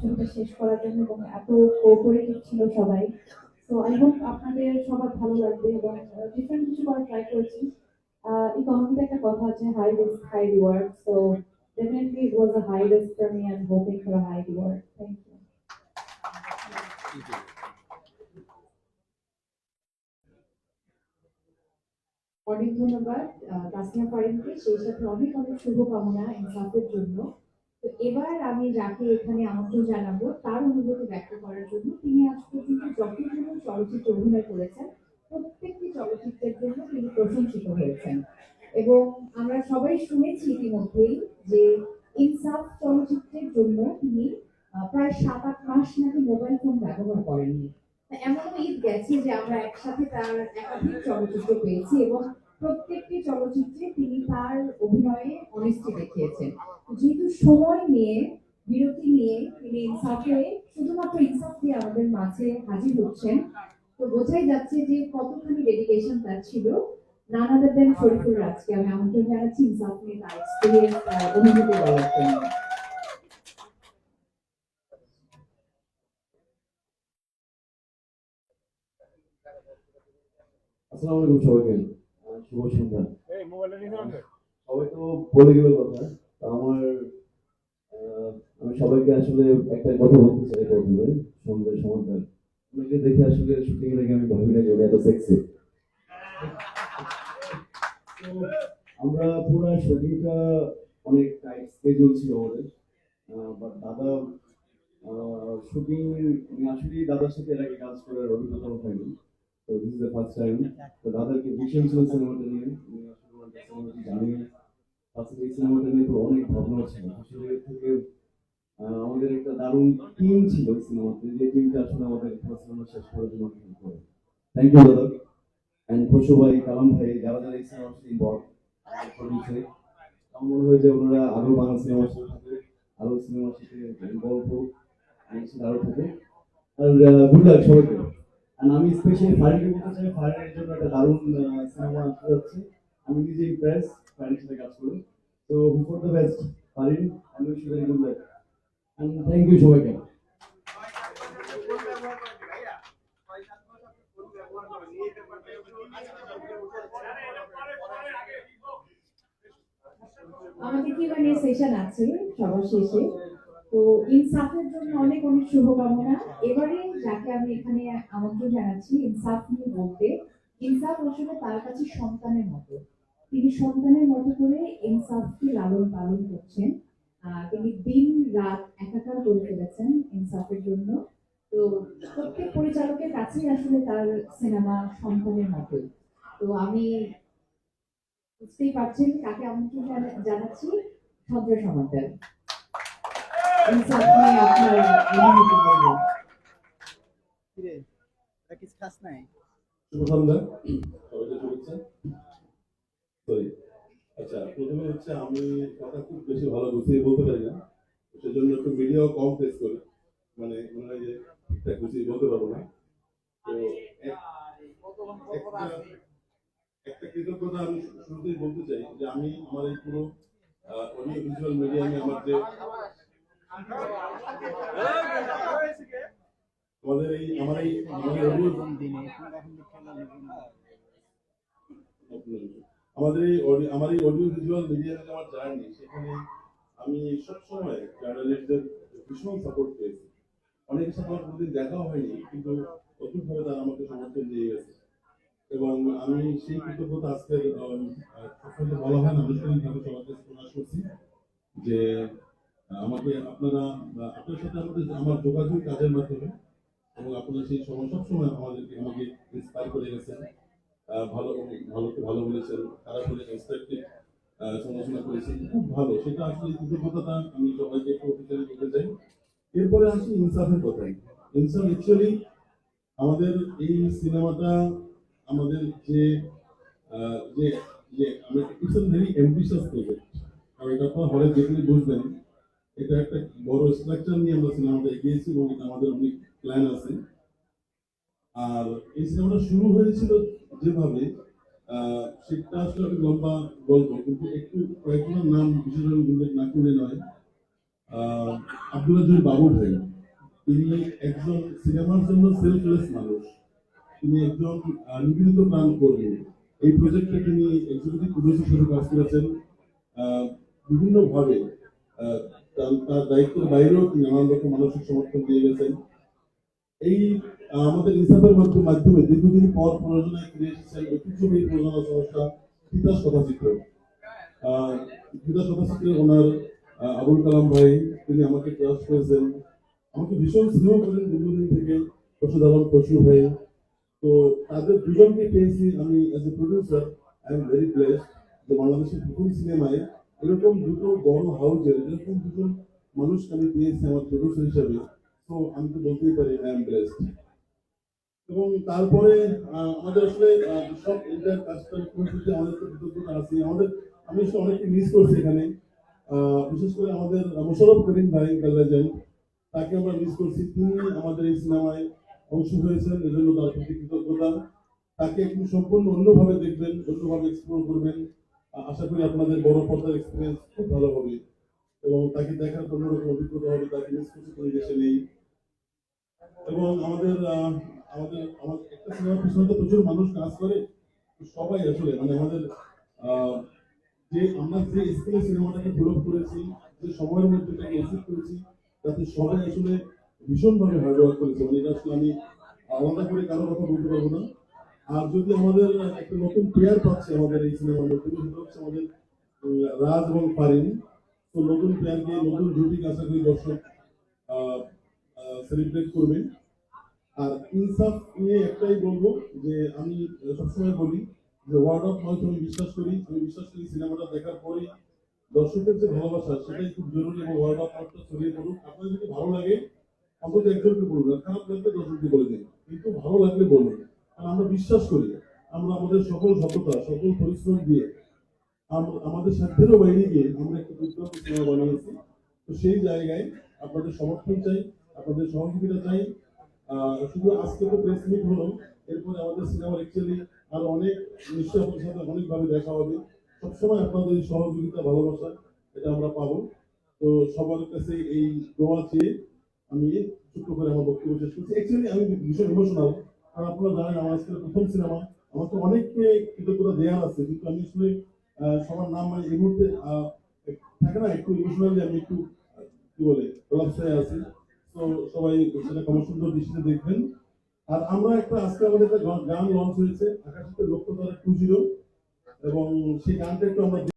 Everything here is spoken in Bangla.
ছবিটা শেষ করার জন্য এবং এত কোঅপারেটিভ ছিল সবাই। তো আই হোপ আপনাদের সবার ভালো লাগবে এবং ডিফারেন্ট কিছু করার ট্রাই করেছি। ইকোনমিতে একটা কথা আছে high risk high reward so definitely it was a high risk for me and hoping for high reward thank you অনেক ধন্যবাদ তাসনিয়া ফারিনকে সেই সাথে অনেক অনেক শুভকামনা ইনসাফের জন্য। তো এবার আমি যাকে এখানে আমন্ত্রণ জানাব। তার অনুভূতি ব্যক্ত করার জন্য তিনি আজ পর্যন্ত যতগুলো চলচ্চিত্রে অভিনয় করেছেন, প্রত্যেকটি চলচ্চিত্রের জন্য তিনি প্রশংসিত হয়েছেন। এবং আমরা সবাই শুনেছি ইতিমধ্যেই যে ইনসাফ চলচ্চিত্রের জন্য তিনি প্রায় সাত আট মাস নাকি মোবাইল ফোন ব্যবহার করেননি। এমনও ঈদ গেছে যে আমরা একসাথে তার একাধিক চলচ্চিত্র পেয়েছি এবং প্রত্যেকটি চলচ্চিত্রে তিনি তার অভিনয়ে অনেস্টি দেখিয়েছেন। যেহেতু সময় নিয়ে, বিরতি নিয়ে তিনি ইনসাফে শুধুমাত্র ইনসাফ দিয়ে আমাদের মাঝে হাজির হচ্ছেন। তো বোঝাই যাচ্ছে যে কতখানি ডেডিকেশন তার ছিল। নানাদের দেন শরীফুল রাজকে আমি আমন্ত্রণ জানাচ্ছি ইনসাফ নিয়ে তার এক্সপিরিয়েন্স অনুভূতি বলার জন্য। আসসালামু আলাইকুম সবাইকে। শুভ সন্ধ্যা। সবাই তো বলে গেল কথা আমার আমি সবাইকে আসলে একটা কথা বলতে চাই প্রথমে সন্ধ্যার সময়টা আপনাকে দেখে আসলে শুটিং এর আগে আমি ভাবি না যে এত সেক্সি আমরা পুরো শুটিংটা অনেক টাইট স্কেজুল ছিল আমাদের বাট দাদা শুটিং আসলে দাদার সাথে এর আগে কাজ করার অভিজ্ঞতা হয়নি তো this is the first time তো দাদাকে ভীষণ ছিল সিনেমাটা নিয়ে উনি আসলে ওনার অনেক কিছু জানি না আসলে এই অনেক ভাবনা থেকে আমাদের একটা দারুণ ছিল এই সিনেমা থ্যাংক ইউ দাদা অ্যান্ড খসু ভাই যারা যারা এই সিনেমার আমার মনে হয় যে ওনারা আরও বাংলা সিনেমার সাথে থাকে আরও গুড লাক সবাইকে আমি স্পেশালি ফারিনকে বলতে চাই ফারিনের জন্য একটা দারুণ সিনেমা আসতে যাচ্ছে। আমি নিজে ইমপ্রেস ফারিনের সাথে কাজ করি। তো ফর দ্য বেস্ট ফারিন আমি wish you very good luck and thank you সবাইকে। আমাদের কি মানে সেশন আছে সবার শেষে? তো ইনসাফের জন্য অনেক অনেক শুভকামনা। এবারে যাকে আমি এখানে আমন্ত্রণ জানাচ্ছি ইনসাফ নিয়ে বলতে, ইনসাফ আসলে তার কাছে সন্তানের মতো। তিনি সন্তানের মতো করে ইনসাফকে লালন পালন করছেন। তিনি দিন রাত একাকার করে ফেলেছেন ইনসাফের জন্য। তো প্রত্যেক পরিচালকের কাছেই আসলে তার সিনেমা সন্তানের মতোই। তো আমি বুঝতেই পারছেন কাকে আমন্ত্রণ জানা- জানাচ্ছি সন্ত্রাস সমাদার আচ্ছা প্রথমে হচ্ছে আমি কথা খুব বেশি ভালো গুছিয়ে বলতে পারি না সেজন্য একটু মিডিয়াও কম করি। মানে মনে হয় যে ঠিকঠাক বলতে পারব না। তো একটা কৃতজ্ঞতা আমি শুরুতেই বলতে চাই যে আমি আমার এই পুরো অডিও ভিজুয়াল মিডিয়ামে আমার যে আমাদের এই আমার এই অডিও ভিজুয়াল মিডিয়াতে আমার জার্নি, সেখানে আমি সবসময় জার্নালিস্টদের ভীষণ সাপোর্ট পেয়েছি। অনেকের সাথে কোনোদিন দেখাও হয়নি, কিন্তু অদ্ভুতভাবে তারা আমাকে সমর্থন দিয়ে গেছে। এবং আমি সেই কৃতজ্ঞতা আজকে সবসময় বলা হয় না আনুষ্ঠানিকভাবে সবার প্রকাশ করছি যে আমাকে আপনারা আপনার সাথে আমাদের আমার যোগাযোগ কাজের মাধ্যমে, এবং আপনারা সেই সময় সবসময় আমাদেরকে আমাকে ইন্সপায়ার করে গেছেন। ভালো, ভালোকে ভালো বলেছেন, খারাপ হলে কনস্ট্রাকটিভ সমালোচনা করেছেন। খুব ভালো, সেটা আসলে কৃতজ্ঞতাটা আমি সবাইকে একটু অফিসিয়ালি করতে চাই এরপরে আসি ইনসাফের কথায়। ইনসাফ অ্যাকচুয়ালি আমাদের এই সিনেমাটা, আমাদের যে যে যে it's a very ambitious project আর এটা আপনার হলে দেখলে বুঝবেন এটা একটা বড় স্ট্রাকচার নিয়ে আমরা সিনেমাটা এগিয়েছি এবং এটা আমাদের অনেক প্ল্যান আছে। আর এই সিনেমাটা শুরু হয়েছিল যেভাবে সেটা আসলে অনেক লম্বা গল্প, কিন্তু একটু কয়েকজনের নাম বিশেষভাবে উল্লেখ না করে নয়। আব্দুল্লাহ বাবু ভাই, তিনি একজন সিনেমার জন্য সেলফলেস মানুষ। তিনি একজন নিবেদিত প্রাণ কর্মী এই প্রজেক্টে তিনি এক্সিকিউটিভ প্রডিউসার হিসেবে কাজ করেছেন। বিভিন্নভাবে তার দায়িত্বের বাইরেও তিনি নানান রকম মানসিক সমর্থন দিয়ে গেছেন। এই আমাদের ইনসাফের মাধ্যমে দীর্ঘদিন পর প্রযোজনায় ফিরে এসেছেন ঐতিহ্যবাহী প্রযোজনা সংস্থা তিতাস কথাচিত্র তিতাস কথাচিত্রে ওনার আবুল কালাম ভাই, তিনি আমাকে ক্লাস করেছেন। আমাকে ভীষণ স্নেহ করেন দীর্ঘদিন থেকে আলম পশু ভাই। তো তাদের দুজনকে পেয়েছি আমি as a producer I am very blessed যে বাংলাদেশের প্রথম সিনেমায় এরকম দুটো বড় হাউজের এরকম দুজন মানুষ আমি পেয়েছি আমার প্রডিউসার হিসাবে। তো আমি তো বলতেই পারি আই এম ব্লেসড এবং তারপরে আমাদের আসলে সব ইন্টার কাস্টমার প্রতি আমাদের তো কৃতজ্ঞতা আছে। আমাদের, আমি অনেককে মিস করছি এখানে। বিশেষ করে আমাদের মোশারফ করিম ভাই লেজেন্ড তাকে আমরা মিস করছি। তিনি আমাদের এই সিনেমায় অংশ হয়েছেন, এজন্য তার প্রতি কৃতজ্ঞতা। তাকে একটু সম্পূর্ণ অন্যভাবে দেখবেন, অন্যভাবে এক্সপ্লোর করবেন। আশা করি আপনাদের বড় পর্দার এক্সপিরিয়েন্স খুব ভালো হবে এবং তাকে দেখার অন্যরকম অভিজ্ঞতা হবে, তাকে মিস কোনো দেশে নেই। এবং আমাদের আমাদের একটা সিনেমার পিছনে তো প্রচুর মানুষ কাজ করে সবাই আসলে মানে আমাদের যে আমরা যে স্কেলে সিনেমাটাকে ডেভেলপ করেছি, যে সময়ের মধ্যে এটাকে অ্যাচিভ করেছি, তাতে সবাই আসলে ভীষণভাবে হার্ড ওয়ার্ক করেছে। মানে এটা আসলে আমি আলাদা করে কারও কথা বলতে পারব না। আর যদি আমাদের একটা নতুন প্লেয়ার পাচ্ছে আমাদের এই সিনেমার মধ্যে সেটা হচ্ছে আমাদের রাজ এবং পারিন। তো নতুন প্লেয়ারকে নতুন জুটিকে আশা করি দর্শক সেলিব্রেট করবেন আর ইনসাফ নিয়ে একটাই বলব যে আমি সবসময় বলি যে ওয়ার্ড অফ মাউথ আমি বিশ্বাস করি। আমি বিশ্বাস করি সিনেমাটা দেখার পরেই দর্শকের যে ভালোবাসা, সেটাই খুব জরুরি এবং ওয়ার্ড অফ মাউথটা ছড়িয়ে পড়ুক। আপনার যদি ভালো লাগে, অন্তত একজনকে বলুন খারাপ লাগলে দর্শককে বলে দিন। কিন্তু ভালো লাগলে বলুন। আমরা বিশ্বাস করি, আমরা আমাদের সকল সততা সকল পরিশ্রম দিয়ে আম- আমাদের সাধ্যেরও বাইরে গিয়ে আমরা একটা দুর্দান্ত সিনেমা বানিয়েছি। তো সেই জায়গায় আপনাদের সমর্থন চাই, আপনাদের সহযোগিতা চাই। শুধু আজকে তো প্রেস মিট হলো, এরপরে আমাদের সিনেমার অ্যাকচুয়ালি আরও অনেক নিশ্চয়ই আপনাদের সাথে অনেকভাবে দেখা হবে। সবসময় আপনাদের সহযোগিতা, ভালোবাসা, এটা আমরা পাবো। তো সবার কাছে এই দোয়া চেয়ে আমি ছোট্ট করে আমার বক্তব্য শেষ করছি। অ্যাকচুয়ালি আমি ভীষণ ইমোশনাল কারণ আপনারা জানেন, আমার আজকে প্রথম সিনেমা। আমার তো অনেককে কৃতজ্ঞতা দেওয়ার আছে, কিন্তু আমি আসলে সবার নাম মানে এই মুহূর্তে থাকে না, একটু ইমোশনালি আমি একটু কি বলে প্রলাপস আছি। তো সবাই সেটা কম সুন্দর দৃষ্টিতে দেখবেন। আর আমরা একটা, আজকে আমাদের একটা গান লঞ্চ হয়েছে আকাশিতে লক্ষ্য তারা টু জিরো। এবং সেই গানটা একটু আমরা